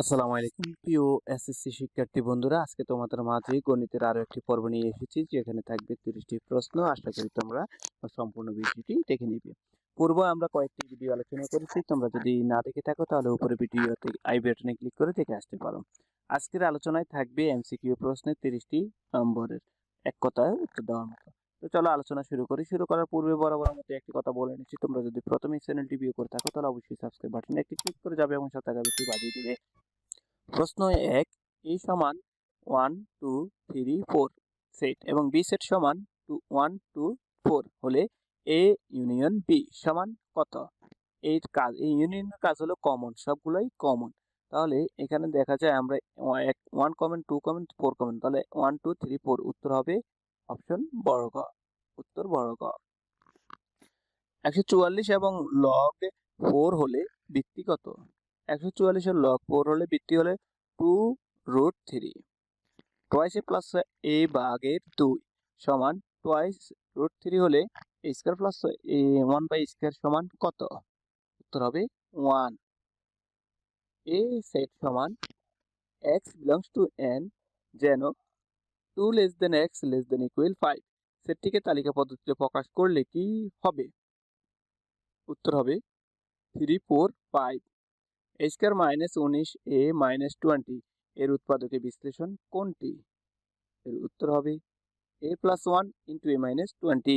আসসালামু আলাইকুম। প্রিয় এসএসসি শিক্ষার্থী বন্ধুরা, আজকে তোমাদের মাঝে গণিতের আরও একটি পর্ব নিয়ে এসেছি, যেখানে থাকবে তিরিশটি প্রশ্ন। আশা করি তোমরা সম্পূর্ণ ভিডিওটি দেখে নিবে। পূর্ব আমরা কয়েকটি ভিডিও আলোচনা করেছি, তোমরা যদি না দেখে থাকো তাহলে উপরে ভিডিওতে আই বাটনে ক্লিক করে দেখে আসতে পারো। আজকের আলোচনায় থাকবে এমসিকিউ প্রশ্নের তিরিশটি নম্বরের এক কথায় উত্তর দেওয়ার মতো। তো চলো আলোচনা শুরু করি। শুরু করার পূর্বে বরাবর মতো একটি কথা বলে নিচ্ছি। তোমরা যদি প্রথমে চ্যানেলটি ভিউ করে থাকো তাহলে অবশ্যই সাবস্ক্রাইব বাটনে একটি ক্লিক করে যাবে এবং সাথে বাজিয়ে দিবে। প্রশ্ন এক এ সমান one two three four set এবং বি সেট সমান টু ওয়ান টু ফোর হলে এ ইউনিয়ন বি সমান কত? এই কাজ, এই ইউনিয়নের কাজ হলো কমন সবগুলোই কমন তাহলে এখানে দেখা যায় আমরা এক one comma two comma four comma তাহলে ওয়ান টু থ্রি ফোর উত্তর হবে অপশন বড় গ উত্তর বড় গ একশো চুয়াল্লিশ এবং লগ ফোর হলে ভিত্তি কত? একশো চুয়াল্লিশের লগ ফোর হলে ভিত্তি হলে two root three twice A plus A বাগের দুই সমান টোয়াইস রুট থ্রি হলে A square plus A one by square সমান কত? উত্তর হবে ওয়ান এ সেট সমান এক্স বিলংস টু এন যেন two less than X less than equal five সেটটিকে তালিকা পদ্ধতিতে প্রকাশ করলে কি হবে? উত্তর হবে three four five A minus উনিশ এ মাইনাস টোয়েন্টি এর উৎপাদকের বিশ্লেষণ কোনটি? এর উত্তর হবে A plus one into A minus twenty.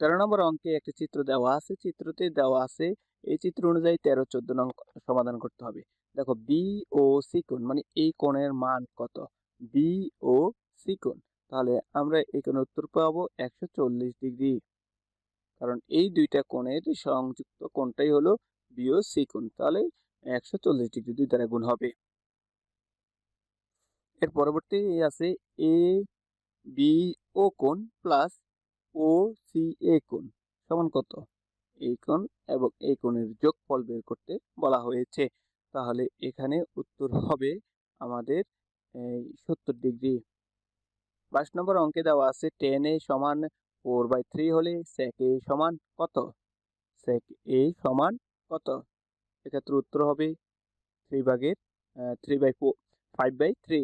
তেরো নম্বর অঙ্কে একটি চিত্র দেওয়া আছে, চিত্রতে দেওয়া আছে, এই চিত্র অনুযায়ী তেরো চোদ্দ নং সমাধান করতে হবে। দেখো বি ও সি কোণ মানে এই কোণের মান কত? বি ও সি কোণ। তাহলে আমরা এখানে উত্তর পাবো একশো চল্লিশ ডিগ্রি। কারণ এই দুইটা কোণের সংযুক্ত কোণটাই হলো বিও সি কোণ তাহলে একশো চল্লিশ ডিগ্রি দুই দ্বারা গুণ হবে। এর পরবর্তী আছে এ, বি, ও কোণ প্লাস ও, সি, এ কোণ সমান কত? এই কোণ এবং এই কোণের যোগফল বের করতে বলা হয়েছে। তাহলে এখানে উত্তর হবে আমাদের সত্তর ডিগ্রি। বাইশ নম্বর অঙ্কে দেওয়া আছে টেন এ সমান ফোর বাই থ্রি হলে সেক এ সমান কত? সেক এ সমান কত? এক্ষেত্রে উত্তর হবে থ্রি ভাগের three by four five by three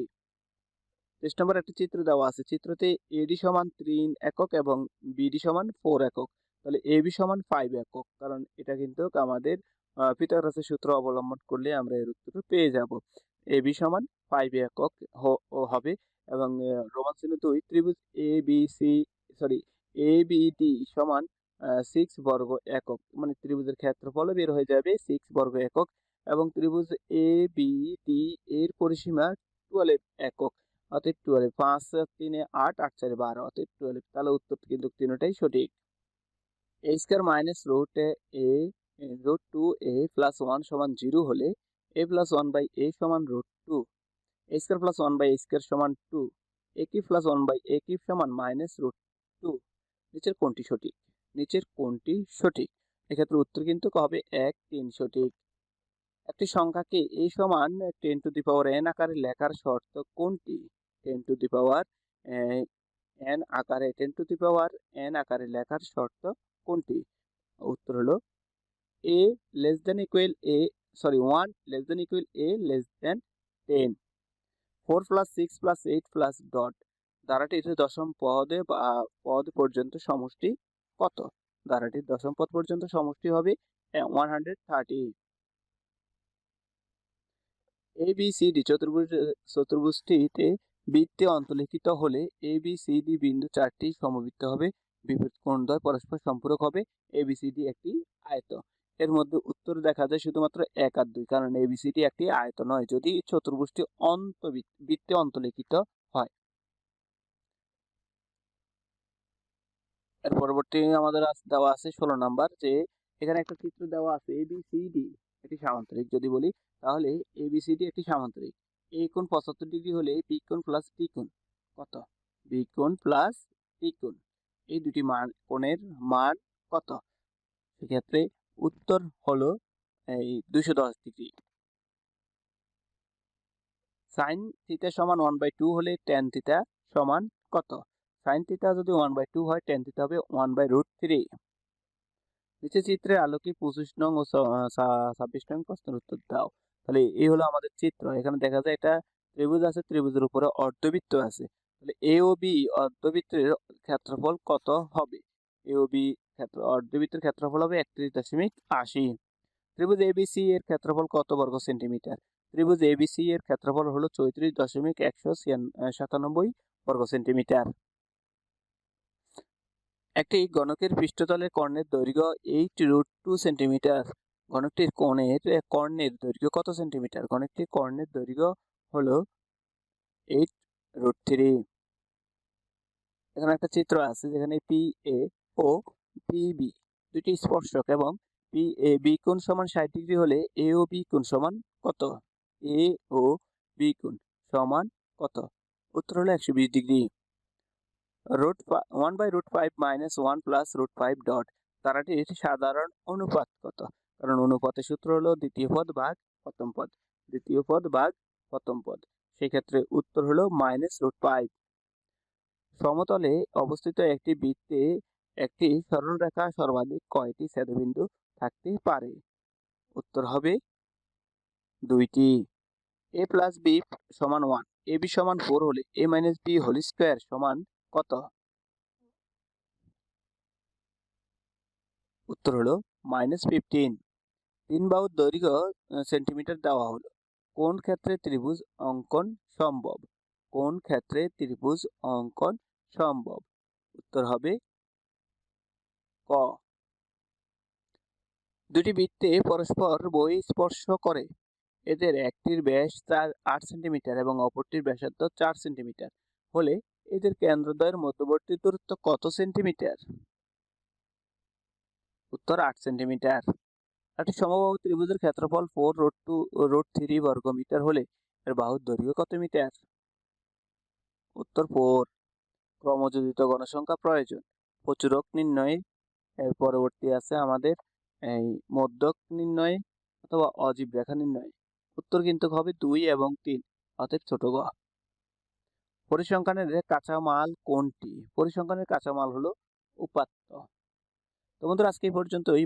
তেইশ নম্বর একটা চিত্র দেওয়া আছে। চিত্রতে এডি সমান তিন একক এবং বিডি সমান ফোর একক। তাহলে এবি সমান ফাইভ একক, কারণ এটা কিন্তু আমাদের পিথাগোরাসের সূত্র অবলম্বন করলে আমরা এর উত্তর পেয়ে যাব। এবি সমান ফাইভ একক হবে এবং রোমান চিহ্ন দুই, ত্রিভুজ A B C sorry A B D সমান সিক্স বর্গ একক মানে ত্রিভুজের ক্ষেত্রফল বের হয়ে যাবে সিক্স বর্গ একক এবং ত্রিভুজ এ বি ডি এর পরিসীমা টুয়েলভ একক। অতএব টুয়েলভ পাঁচ, তিনে আট আট, চারে বারো। অতএব টুয়েলভ তাহলে উত্তর কিন্তু তিনটাই সঠিক। A square minus root A root two A plus one সমান জিরো হলে A plus one by A সমান root two A square plus one by square সমান two A cube plus one by A cube সমান minus root two নিচের কোনটি সঠিক? নিচের কোনটি সঠিক? এক্ষেত্রে উত্তর কিন্তু হবে এক, তিন সঠিক। একটি সংখ্যাকে এই সমান ten to the power N আকারে লেখার শর্ত কোনটি? Ten to the power N আকারে, ten to the power, N আকারে লেখার শর্ত কোনটি? উত্তর হলো A less than equal A, sorry, one less than equal A less than ten. Four plus six plus eight plus dot ধারাটির দশম পদে বা পদ পর্যন্ত সমষ্টি কত? ধারাটির দশম পদ পর্যন্ত সমষ্টি হবে one hundred thirty A B C D চতুর্ভুজ, চতুর্ভুজটিতে বৃত্তে অন্তর্লিখিত হলে এ বি সি ডি বিন্দু চারটি সমবৃত্ত হবে। বিপরীত কোণদ্বয় পরস্পর সম্পূরক হবে। এ বি সি ডি একটি আয়ত এর মধ্যে উত্তর দেখা যায় শুধুমাত্র এক আর দুই, কারণ এ বি সি ডি একটি আয়ত নয়। যদি চতুর্ভুজটি অন্ত বৃত্তে অন্তর্লিখিত হয় এর পরবর্তী আমাদের দেওয়া আছে ষোলো নাম্বার যে এখানে একটা চিত্র দেওয়া আছে এ বি সি ডি একটি সামান্তরিক। যদি বলি তাহলে এ বি সি ডি একটি সামান্তরিক। এ কোণ পঁচাত্তর ডিগ্রি হলে বি কোণ প্লাস টি কোণ কত? বি কোণ প্লাস টি কোণ। এই দুটি মান, কোণের মান কত? সেক্ষেত্রে উত্তর হলো এই দুশো দশ ডিগ্রি। সাইন থিটা সমান ওয়ান বাই টু হলে টেন থিটা সমান কত? সাইন থিটা যদি ওয়ান বাই টু হয় টেন থিটা হবে ওয়ান বাই রুট থ্রি নিচে চিত্রের আলোকে পঁচিশ নং ও ছাব্বিশ নং প্রশ্নের উত্তর দাও। তাহলে এই হলো আমাদের চিত্র। এখানে দেখা যায় এটা ত্রিভুজ আছে, ত্রিভুজের উপরে অর্ধবৃত্ত আছে। তাহলে এ ও বি অর্ধবৃত্তের ক্ষেত্রফল কত হবে? এ ও বি ক্ষেত্র অর্ধবৃত্তের ক্ষেত্রফল হবে একত্রিশ দশমিক আশি। ত্রিভুজ এবিসি এর ক্ষেত্রফল কত বর্গ সেন্টিমিটার? ত্রিভুজ এবিসি এর ক্ষেত্রফল হলো চৌত্রিশ দশমিক একশো সাতানব্বই বর্গ সেন্টিমিটার। একটি গণকের পৃষ্ঠতলের কর্ণের দৈর্ঘ্য এইট রুট টু সেন্টিমিটার গণকটির কোণের কর্ণের দৈর্ঘ্য কত সেন্টিমিটার গণকটির কর্ণের দৈর্ঘ্য হলো এইট রুট থ্রি এখানে একটা চিত্র আছে যেখানে পি এ ও পি বি দুটি স্পর্শক এবং পি এ বি কোণ সমান ষাট ডিগ্রি হলে এ ও বি কোণ সমান কত? এ ও বি কোণ সমান কত? উত্তর হলো একশো বিশ degree root one by root five minus one plus root five dot তারাটির সাধারণ অনুপাত কত? কারণ অনুপাতের সূত্র হলো দ্বিতীয় পদ ভাগ প্রথম পদ। দ্বিতীয় পদ ভাগ প্রথম পদ। সেক্ষেত্রে উত্তর হলো মাইনাস রুট ফাইভ সমতলে অবস্থিত একটি বৃত্তে একটি সরল রেখা সর্বাধিক কয়টি ছেদবিন্দু থাকতে পারে? উত্তর হবে দুইটি। এ প্লাস বি সমান ওয়ান এ বি সমান ফোর হলে A minus B whole square সমান কত? উত্তর হলো মাইনাস ফিফটিন তিন বাহুর দৈর্ঘ্য সেন্টিমিটার দেওয়া হলো। কোন ক্ষেত্রে ত্রিভুজ অঙ্কন সম্ভব? কোন ক্ষেত্রে ত্রিভুজ অঙ্কন সম্ভব? উত্তর হবে ক। দুটি বৃত্তে পরস্পর বই স্পর্শ করে। এদের একটির ব্যাস চার, আট সেন্টিমিটার এবং অপরটির ব্যাসার্ধ চার সেন্টিমিটার হলে এদের কেন্দ্রদ্বয়ের মধ্যবর্তী দূরত্ব কত সেন্টিমিটার? উত্তর আট সেন্টিমিটার। একটি সমবাহু ত্রিভুজের ক্ষেত্রফল four root two root three বর্গ মিটার হলে এর বাহুর দৈর্ঘ্য কত মিটার? উত্তর ফোর ক্রমযোজিত গণসংখ্যা প্রয়োজন। প্রচুরক নির্ণয়ে এর পরবর্তী আছে আমাদের এই মধ্যক নির্ণয়ে অথবা অজীব রেখা নির্ণয়ে। উত্তর কিন্তু হবে দুই এবং তিন অর্থাৎ ছোট গ। পরিসংখ্যানের কাঁচামাল কোনটি? পরিসংখ্যানের কাঁচামাল হলো উপাত্ত। তো বন্ধুরা, আজকে এই পর্যন্তই।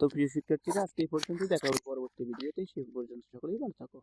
তো প্রিয় শিক্ষার্থীরা, আজকে এই পর্যন্তই। দেখা হবে পরবর্তী ভিডিওতে। সে পর্যন্ত সকলেই ভালো থাকো।